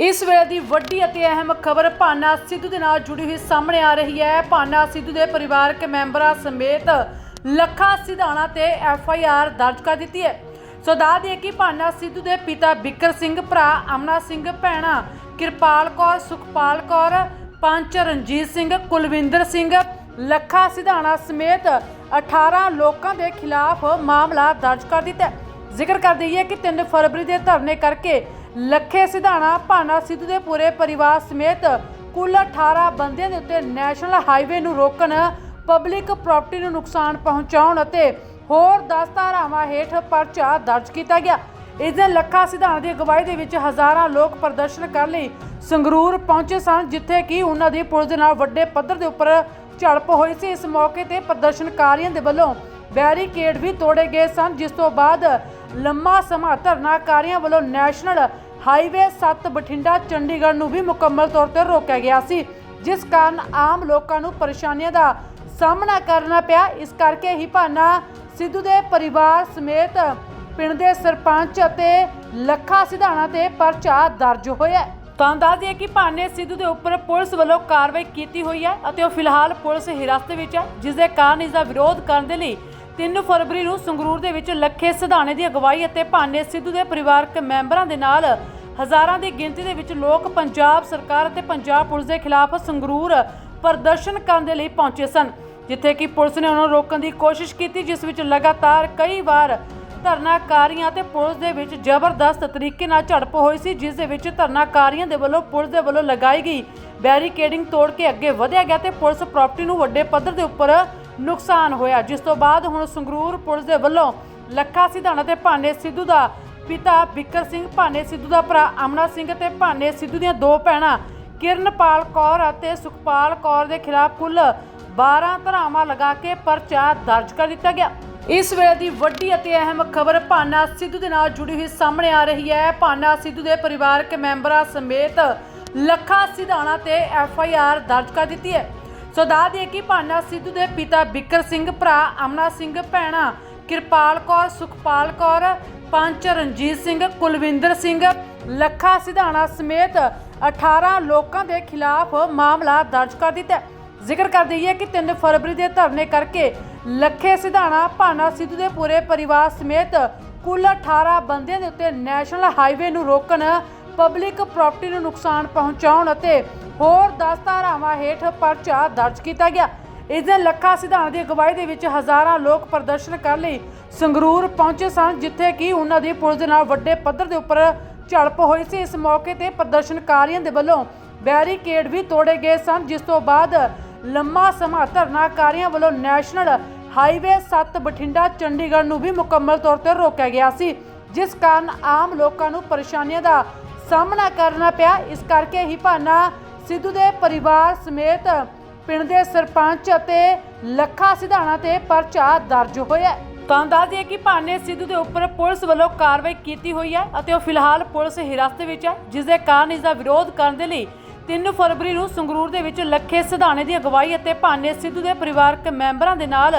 ਇਸ ਵੇਲੇ ਦੀ ਵੱਡੀ ਅਤੇ ਅਹਿਮ ਖਬਰ ਭਾਨਾ ਸਿੱਧੂ ਦੇ ਨਾਲ ਜੁੜੀ ਹੋਈ ਸਾਹਮਣੇ ਆ ਰਹੀ ਹੈ। ਭਾਨਾ ਸਿੱਧੂ ਦੇ ਪਰਿਵਾਰਕ ਮੈਂਬਰਾਂ ਸਮੇਤ ਲੱਖਾ ਸਿਧਾਣਾ ਤੇ ਐਫ ਆਈ ਆਰ ਦਰਜ ਕਰ ਦਿੱਤੀ ਹੈ। ਸੋ ਦੱਸ ਦਈਏ ਕਿ ਭਾਨਾ ਸਿੱਧੂ ਦੇ ਪਿਤਾ ਬਿੱਕਰ ਸਿੰਘ, ਭਰਾ ਅਮਨਾ ਸਿੰਘ, ਭੈਣਾ ਕਿਰਪਾਲ ਕੌਰ, ਸੁਖਪਾਲ ਕੌਰ, ਪੰਚ ਰਣਜੀਤ ਸਿੰਘ, ਕੁਲਵਿੰਦਰ ਸਿੰਘ, ਲੱਖਾ ਸਿਧਾਣਾ ਸਮੇਤ 18 ਲੋਕਾਂ ਦੇ ਖਿਲਾਫ ਮਾਮਲਾ ਦਰਜ ਕਰ ਦਿੱਤਾ ਜ਼ਿਕਰ ਕਰ ਦਈਏ ਕਿ 3 ਫਰਵਰੀ ਦੇ ਧਰਨੇ ਕਰਕੇ ਲੱਖੇ ਸਿਧਾਣਾ, ਭਾਨਾ ਸਿੱਧੂ ਦੇ ਪੂਰੇ ਪਰਿਵਾਰ ਸਮੇਤ ਕੁੱਲ 18 ਬੰਦਿਆਂ ਦੇ ਉੱਤੇ ਨੈਸ਼ਨਲ ਹਾਈਵੇ ਨੂੰ ਰੋਕਣ, ਪਬਲਿਕ ਪ੍ਰਾਪਰਟੀ ਨੂੰ ਨੁਕਸਾਨ ਪਹੁੰਚਾਉਣ ਅਤੇ ਹੋਰ 10 ਧਾਰਾਵਾਂ ਹੇਠ ਪਰਚਾ ਦਰਜ ਕੀਤਾ ਗਿਆ। ਇਸ ਦਿਨ ਲੱਖਾ ਸਿਧਾਣਾ ਦੀ ਅਗਵਾਈ ਦੇ ਵਿੱਚ ਹਜ਼ਾਰਾਂ ਲੋਕ ਪ੍ਰਦਰਸ਼ਨ ਕਰਨ ਲਈ ਸੰਗਰੂਰ ਪਹੁੰਚੇ ਸਨ, ਜਿੱਥੇ ਕਿ ਉਹਨਾਂ ਦੀ ਪੁਲਿਸ ਦੇ ਨਾਲ ਵੱਡੇ ਪੱਧਰ ਦੇ ਉੱਪਰ ਝੜਪ ਹੋਈ ਸੀ। ਇਸ ਮੌਕੇ ਤੇ ਪ੍ਰਦਰਸ਼ਨਕਾਰੀਆਂ ਦੇ ਵੱਲੋਂ ਬੈਰੀਕੇਡ ਵੀ ਤੋੜੇ ਗਏ ਸਨ, ਜਿਸ ਤੋਂ ਬਾਅਦ ਲੰਮਾ ਸਮਾਂ ਧਰਨਾਕਾਰੀਆਂ ਵੱਲੋਂ ਨੈਸ਼ਨਲ ਹਾਈਵੇ 7 ਬਠਿੰਡਾ, ਚੰਡੀਗੜ੍ਹ ਨੂੰ ਵੀ ਮੁਕੰਮਲ ਤੌਰ ਤੇ ਰੋਕਿਆ ਗਿਆ ਸੀ, ਜਿਸ ਕਾਰਨ ਆਮ ਲੋਕਾਂ ਨੂੰ ਪਰੇਸ਼ਾਨੀਆਂ ਦਾ ਸਾਹਮਣਾ ਕਰਨਾ ਪਿਆ ਇਸ ਕਰਕੇ ਹੀ ਭਾਨਾ ਸਿੱਧੂ ਦੇ ਪਰਿਵਾਰ ਸਮੇਤ ਪਿੰਡ ਦੇ ਸਰਪੰਚ ਅਤੇ ਲੱਖਾ ਸਿਧਾਣਾ ਤੇ ਪਰਚਾ ਦਰਜ ਹੋਇਆ ਹੈ। ਤਾਂ ਦੱਸ ਦਈਏ ਕਿ ਭਾਨੇ ਸਿੱਧੂ ਦੇ ਉੱਪਰ ਪੁਲਿਸ ਵੱਲੋਂ ਕਾਰਵਾਈ ਕੀਤੀ ਹੋਈ ਹੈ ਅਤੇ ਉਹ ਫਿਲਹਾਲ ਪੁਲਿਸ ਹਿਰਾਸਤ ਵਿੱਚ ਹੈ, ਜਿਸ ਦੇ ਕਾਰਨ ਇਸ ਦਾ ਵਿਰੋਧ ਕਰਨ ਦੇ ਲਈ 3 ਫਰਵਰੀ ਨੂੰ ਸੰਗਰੂਰ ਦੇ ਵਿੱਚ ਲੱਖੇ ਸਿਧਾਣੇ ਦੀ ਅਗਵਾਈ ਅਤੇ ਭਾਨੇ ਸਿੱਧੂ ਦੇ ਪਰਿਵਾਰਕ ਮੈਂਬਰਾਂ ਦੇ ਨਾਲ ਹਜ਼ਾਰਾਂ ਦੀ ਗਿਣਤੀ ਦੇ ਵਿੱਚ ਲੋਕ ਪੰਜਾਬ ਸਰਕਾਰ ਅਤੇ ਪੰਜਾਬ ਪੁਲਿਸ ਦੇ ਖਿਲਾਫ ਸੰਗਰੂਰ ਪ੍ਰਦਰਸ਼ਨ ਕਰਨ ਦੇ ਲਈ ਪਹੁੰਚੇ ਸਨ, ਜਿੱਥੇ ਕਿ ਪੁਲਿਸ ਨੇ ਉਹਨਾਂ ਨੂੰ ਰੋਕਣ ਦੀ ਕੋਸ਼ਿਸ਼ ਕੀਤੀ, ਜਿਸ ਵਿੱਚ ਲਗਾਤਾਰ ਕਈ ਵਾਰ ਧਰਨਾਕਾਰੀਆਂ ਤੇ ਪੁਲਿਸ ਦੇ ਵਿੱਚ ਜ਼ਬਰਦਸਤ ਤਰੀਕੇ ਨਾਲ ਝੜਪ ਹੋਈ ਸੀ, ਜਿਸ ਦੇ ਵਿੱਚ ਧਰਨਾਕਾਰੀਆਂ ਦੇ ਵੱਲੋਂ ਪੁਲਿਸ ਦੇ ਵੱਲੋਂ ਲਗਾਈ ਗਈ ਬੈਰੀਕੇਡਿੰਗ ਤੋੜ ਕੇ ਅੱਗੇ ਵਧਿਆ ਗਿਆ ਤੇ ਪੁਲਿਸ ਪ੍ਰਾਪਰਟੀ ਨੂੰ ਵੱਡੇ ਪੱਧਰ ਦੇ ਉੱਪਰ ਨੁਕਸਾਨ ਹੋਇਆ। ਜਿਸ ਤੋਂ ਬਾਅਦ ਹੁਣ ਸੰਗਰੂਰ ਪੁਲਿਸ ਦੇ ਵੱਲੋਂ ਲੱਖਾ ਸਿਧਾਣਾ ਤੇ ਭਾਨੇ ਸਿੱਧੂ ਦਾ ਪਿਤਾ ਬਿੱਕਰ ਸਿੰਘ, ਭਾਨੇ ਸਿੱਧੂ ਦਾ ਭਰਾ ਅਮਨਾ ਸਿੰਘ ਤੇ ਭਾਨੇ ਸਿੱਧੂ ਦੀਆਂ ਦੋ ਭੈਣਾਂ ਕਿਰਨਪਾਲ ਕੌਰ ਅਤੇ ਸੁਖਪਾਲ ਕੌਰ ਦੇ ਖਿਲਾਫ ਕੁੱਲ 12 ਧਾਰਾਵਾਂ ਲਗਾ ਕੇ ਪਰਚਾ ਦਰਜ ਕਰ ਦਿੱਤਾ ਗਿਆ। ਇਸ ਵੇਲੇ ਦੀ ਵੱਡੀ ਅਤੇ ਅਹਿਮ ਖਬਰ ਭਾਨਾ ਸਿੱਧੂ ਦੇ ਨਾਲ ਜੁੜੀ ਹੋਈ ਸਾਹਮਣੇ ਆ ਰਹੀ ਹੈ। ਭਾਨਾ ਸਿੱਧੂ ਦੇ ਪਰਿਵਾਰਕ ਮੈਂਬਰਾਂ ਸਮੇਤ ਲੱਖਾ ਸਿਧਾਣਾ ਤੇ ਐਫ ਆਈ ਆਰ ਦਰਜ ਕਰ ਦਿੱਤੀ ਹੈ। ਸੋ ਦੱਸ ਦਈਏ ਕਿ ਭਾਨਾ ਸਿੱਧੂ ਦੇ ਪਿਤਾ ਬਿੱਕਰ ਸਿੰਘ, ਭਰਾ ਅਮਨਾ ਸਿੰਘ, ਭੈਣਾ ਕਿਰਪਾਲ ਕੌਰ, ਸੁਖਪਾਲ ਕੌਰ, ਪੰਚ ਰਣਜੀਤ ਸਿੰਘ, ਕੁਲਵਿੰਦਰ ਸਿੰਘ, ਲੱਖਾ ਸਿਧਾਣਾ ਸਮੇਤ 18 ਲੋਕਾਂ ਦੇ ਖਿਲਾਫ ਮਾਮਲਾ ਦਰਜ ਕਰ ਦਿੱਤਾ ਜ਼ਿਕਰ ਕਰ ਦਈਏ ਕਿ 3 ਫਰਵਰੀ ਦੇ ਧਰਨੇ ਕਰਕੇ ਲੱਖੇ ਸਿਧਾਣਾ, ਭਾਨਾ ਸਿੱਧੂ ਦੇ ਪੂਰੇ ਪਰਿਵਾਰ ਸਮੇਤ ਕੁੱਲ 18 ਬੰਦਿਆਂ ਦੇ ਉੱਤੇ ਨੈਸ਼ਨਲ ਹਾਈਵੇ ਨੂੰ ਰੋਕਣ ਪਬਲਿਕ ਪ੍ਰਾਪਰਟੀ ਨੂੰ ਨੁਕਸਾਨ ਪਹੁੰਚਾਉਣ ਅਤੇ ਹੋਰ 10 ਧਾਰਾਵਾਂ ਹੇਠ ਪਰਚਾ ਦਰਜ ਕੀਤਾ ਗਿਆ। ਇਸ ਦਿਨ ਲੱਖਾ ਸਿਧਾਣਾ ਦੀ ਅਗਵਾਈ ਦੇ ਵਿੱਚ ਹਜ਼ਾਰਾਂ ਲੋਕ ਪ੍ਰਦਰਸ਼ਨ ਕਰਨ ਲਈ ਸੰਗਰੂਰ ਪਹੁੰਚੇ ਸਨ, ਜਿੱਥੇ ਕਿ ਉਹਨਾਂ ਦੀ ਪੁਲਿਸ ਦੇ ਨਾਲ ਵੱਡੇ ਪੱਧਰ ਦੇ ਉੱਪਰ ਝੜਪ ਹੋਈ ਸੀ। ਇਸ ਮੌਕੇ ਤੇ ਪ੍ਰਦਰਸ਼ਨਕਾਰੀਆਂ ਦੇ ਵੱਲੋਂ ਬੈਰੀਕੇਡ ਵੀ ਤੋੜੇ ਗਏ ਸਨ, ਜਿਸ ਤੋਂ ਬਾਅਦ ਲੰਮਾ ਸਮਾਂ ਧਰਨਾਕਾਰੀਆਂ ਵੱਲੋਂ ਨੈਸ਼ਨਲ ਹਾਈਵੇ 7 ਬਠਿੰਡਾ ਚੰਡੀਗੜ੍ਹ ਨੂੰ ਵੀ ਮੁਕੰਮਲ ਤੌਰ ਤੇ ਰੋਕਿਆ ਗਿਆ ਸੀ, ਜਿਸ ਕਾਰਨ ਆਮ ਲੋਕਾਂ ਨੂੰ ਪਰੇਸ਼ਾਨੀਆਂ ਦਾ ਸਾਹਮਣਾ ਕਰਨਾ ਪਿਆ ਇਸ ਕਰਕੇ ਹੀ ਭਾਨਾ ਸਿੱਧੂ ਦੇ ਪਰਿਵਾਰ ਸਮੇਤ ਪਿੰਡ ਦੇ ਸਰਪੰਚ ਅਤੇ ਲੱਖਾ ਸਿਧਾਣਾ ਤੇ ਪਰਚਾ ਦਰਜ ਹੋਇਆ ਹੈ। ਤਾਂ ਦੱਸ ਦਈਏ ਕਿ ਭਾਨੇ ਸਿੱਧੂ ਦੇ ਉੱਪਰ ਪੁਲਿਸ ਵੱਲੋਂ ਕਾਰਵਾਈ ਕੀਤੀ ਹੋਈ ਹੈ ਅਤੇ ਉਹ ਫਿਲਹਾਲ ਪੁਲਿਸ ਹਿਰਾਸਤ ਵਿੱਚ ਹੈ, ਜਿਸ ਦੇ ਕਾਰਨ ਇਸ ਦਾ ਵਿਰੋਧ ਕਰਨ ਦੇ ਲਈ 3 ਫਰਵਰੀ ਨੂੰ ਸੰਗਰੂਰ ਦੇ ਵਿੱਚ ਲੱਖੇ ਸਿਧਾਣੇ ਦੀ ਅਗਵਾਈ ਅਤੇ ਭਾਨੇ ਸਿੱਧੂ ਦੇ ਪਰਿਵਾਰਕ ਮੈਂਬਰਾਂ ਦੇ ਨਾਲ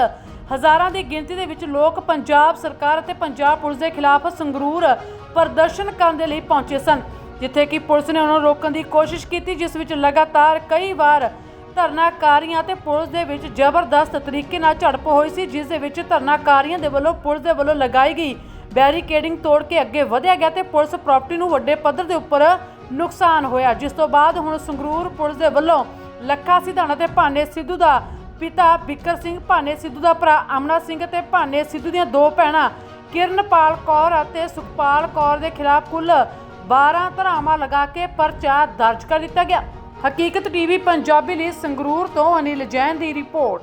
ਹਜ਼ਾਰਾਂ ਦੀ ਗਿਣਤੀ ਦੇ ਵਿੱਚ ਲੋਕ ਪੰਜਾਬ ਸਰਕਾਰ ਅਤੇ ਪੰਜਾਬ ਪੁਲਿਸ ਦੇ ਖਿਲਾਫ ਸੰਗਰੂਰ ਪ੍ਰਦਰਸ਼ਨ ਕਰਨ ਦੇ ਲਈ ਪਹੁੰਚੇ ਸਨ ਜਿੱਥੇ ਕਿ ਪੁਲਿਸ ਨੇ ਉਹਨਾਂ ਨੂੰ ਰੋਕਣ ਦੀ ਕੋਸ਼ਿਸ਼ ਕੀਤੀ, ਜਿਸ ਵਿੱਚ ਲਗਾਤਾਰ ਕਈ ਵਾਰ ਧਰਨਾਕਾਰੀਆਂ ਤੇ ਪੁਲਿਸ ਦੇ ਵਿੱਚ ਜ਼ਬਰਦਸਤ ਤਰੀਕੇ ਨਾਲ ਝੜਪ ਹੋਈ ਸੀ, ਜਿਸ ਦੇ ਵਿੱਚ ਧਰਨਾਕਾਰੀਆਂ ਦੇ ਵੱਲੋਂ ਪੁਲਿਸ ਦੇ ਵੱਲੋਂ ਲਗਾਈ ਗਈ ਬੈਰੀਕੇਡਿੰਗ ਤੋੜ ਕੇ ਅੱਗੇ ਵਧਿਆ ਗਿਆ ਤੇ ਪੁਲਿਸ ਪ੍ਰਾਪਰਟੀ ਨੂੰ ਵੱਡੇ ਪੱਧਰ ਦੇ ਉੱਪਰ ਨੁਕਸਾਨ ਹੋਇਆ। ਜਿਸ ਤੋਂ ਬਾਅਦ ਹੁਣ ਸੰਗਰੂਰ ਪੁਲਿਸ ਦੇ ਵੱਲੋਂ ਲੱਖਾ ਸਿਧਾਣਾ ਤੇ ਭਾਨੇ ਸਿੱਧੂ ਦਾ ਪਿਤਾ ਬਿੱਕਰ ਸਿੰਘ, ਭਾਨੇ ਸਿੱਧੂ ਦਾ ਭਰਾ ਅਮਨਾ ਸਿੰਘ ਤੇ ਭਾਨੇ ਸਿੱਧੂ ਦੀਆਂ ਦੋ ਭੈਣਾਂ ਕਿਰਨਪਾਲ ਕੌਰ ਅਤੇ ਸੁਖਪਾਲ ਕੌਰ ਦੇ ਖਿਲਾਫ ਕੁੱਲ 12 ਧਰਾਵਾਂ ਲਗਾ ਕੇ ਪਰਚਾ ਦਰਜ ਕਰ ਦਿੱਤਾ ਗਿਆ। ਹਕੀਕਤ ਟੀਵੀ, ਪੰਜਾਬੀ ਲਈ ਸੰਗਰੂਰ ਤੋਂ ਅਨਿਲ ਜੈਨ ਦੀ ਰਿਪੋਰਟ।